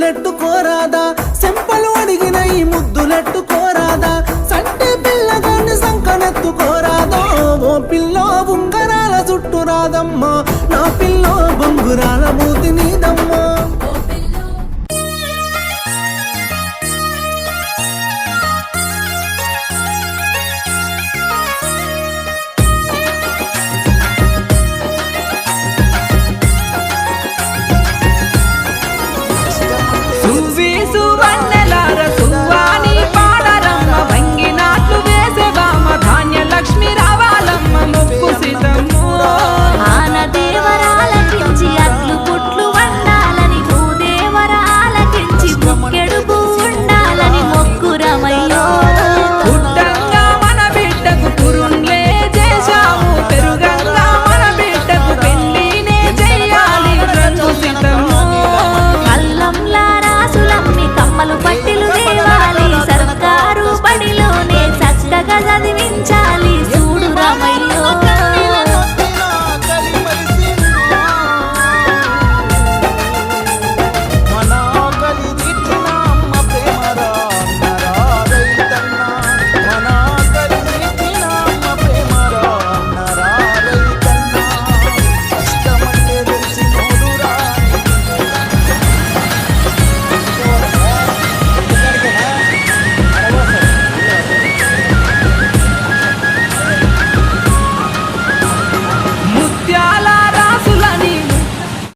కోరాదా సెంపలు అడిగిన ఈ ముద్దులెట్టు కోరాదా సంటే పిల్లగాన్ని సంకనెత్తు కోరాదో ఓ పిల్ల ఉంగరాల చుట్టూ రాదమ్మా. నా di.